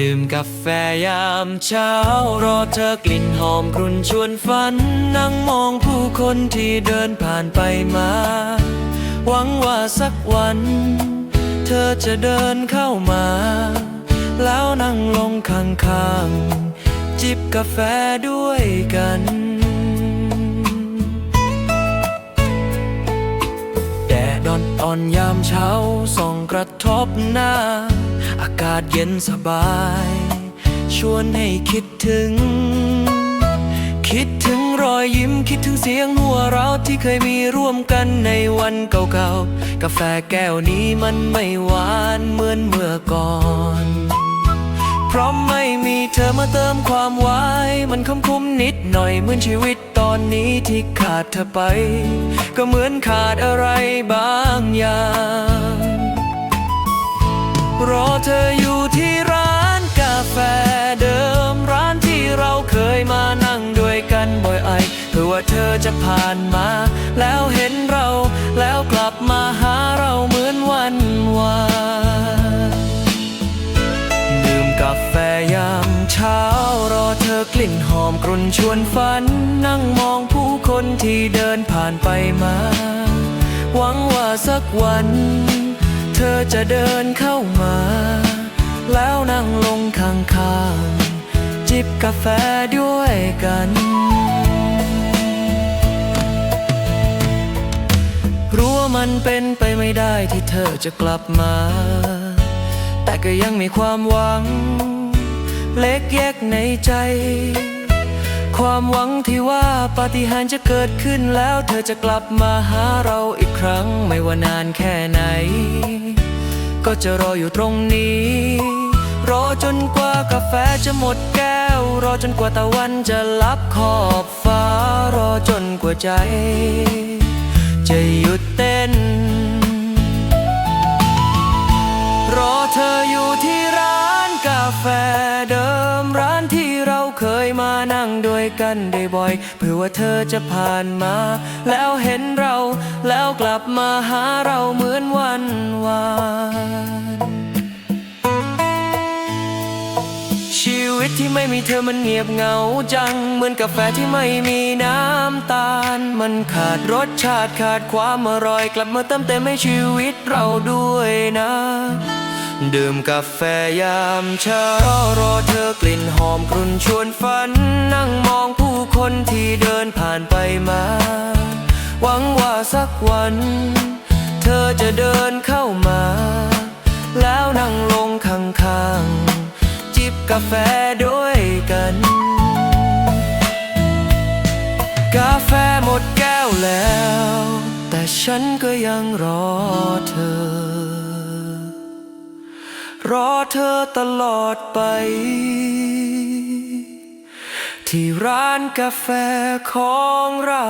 ดื่มกาแฟยามเช้ารอเธอกลิ่นหอมกรุ่นชวนฝัน นั่งมองผู้คนที่เดินผ่านไปมา หวังว่าสักวัน เธอจะเดินเข้ามา แล้วนั่งลงข้างๆ จิบกาแฟด้วยกันแดดอ่อนอ่อนๆยามเช้าส่องกระทบหน้าากาศเย็นสบาย ชวนให้คิดถึง คิดถึงรอยยิ้มคิดถึงเสียงหัวเราะที่เคยมีร่วมกันในวันเก่าๆ กาแฟแก้วนี้มันไม่หวานเหมือนเมื่อก่อนเพราะไม่มีเธอมาเติมความหวานมันคำคุ้มนิดหน่อยเหมือนชีวิตตอนนี้ที่ขาดเธอไป ก็เหมือนขาดอะไรบางอย่าง รอเธออยู่ที่ร้านกาแฟเดิมร้านที่เราเคยมานั่งด้วยกันบ่อยไอเพื่อว่าเธอจะผ่านมา แล้วเห็นเรา แล้วกลับมาหาเราเหมือนวันวานดื่มกาแฟยามเช้ารอเธอกลิ่นหอมกรุ่นชวนฝัน นั่งมองผู้คนที่เดินผ่านไปมา หวังว่าสักวันเอจะเดินเข้ามา แล้วนั่งลงข้างๆ จิบกาแฟด้วยกัน รู้ว่ามันเป็นไปไม่ได้ที่เธอจะกลับมา แต่ก็ยังมีความหวัง เล็กแยกในใจ ความหวังที่ว่าปาฏิหาริย์จะเกิดขึ้นแล้วเธอจะกลับมาหาเราอีกครั้งไม่ว่านานแค่ไหน ก็จะรออยู่ตรงนี้ รอจนกว่ากาแฟจะหมดแก้ว รอจนกว่าตะวันจะลับขอบฟ้า รอจนกว่าใจ จะหยุดเต้น รอเธออยู่ที่ร้านกาแฟเดิมร้านที่ เคยมานั่งด้วยกันได้บ่อย เพื่อว่าเธอจะผ่านมา แล้วเห็นเรา แล้วกลับมาหาเราเหมือนวันวานชีวิตที่ไม่มีเธอมันเงียบเหงาจัง เหมือนกาแฟที่ไม่มีน้ำตาล มันขาดรสชาติขาดความอร่อย กลับมาเติมเต็มให้ชีวิตเราด้วยนะ ดื่มกาแฟยามเช้ารอเธอ ชวนฝันนั่งมองผู้คนที่เดินผ่านไปมา หวังว่าสักวัน เธอจะเดินเข้ามา แล้วนั่งลงข้างๆ จิบกาแฟด้วยกัน กาแฟหมดแก้วแล้ว แต่ฉันก็ยังรอเธอ รอเธอตลอดไป ที่ร้านกาแฟของเรา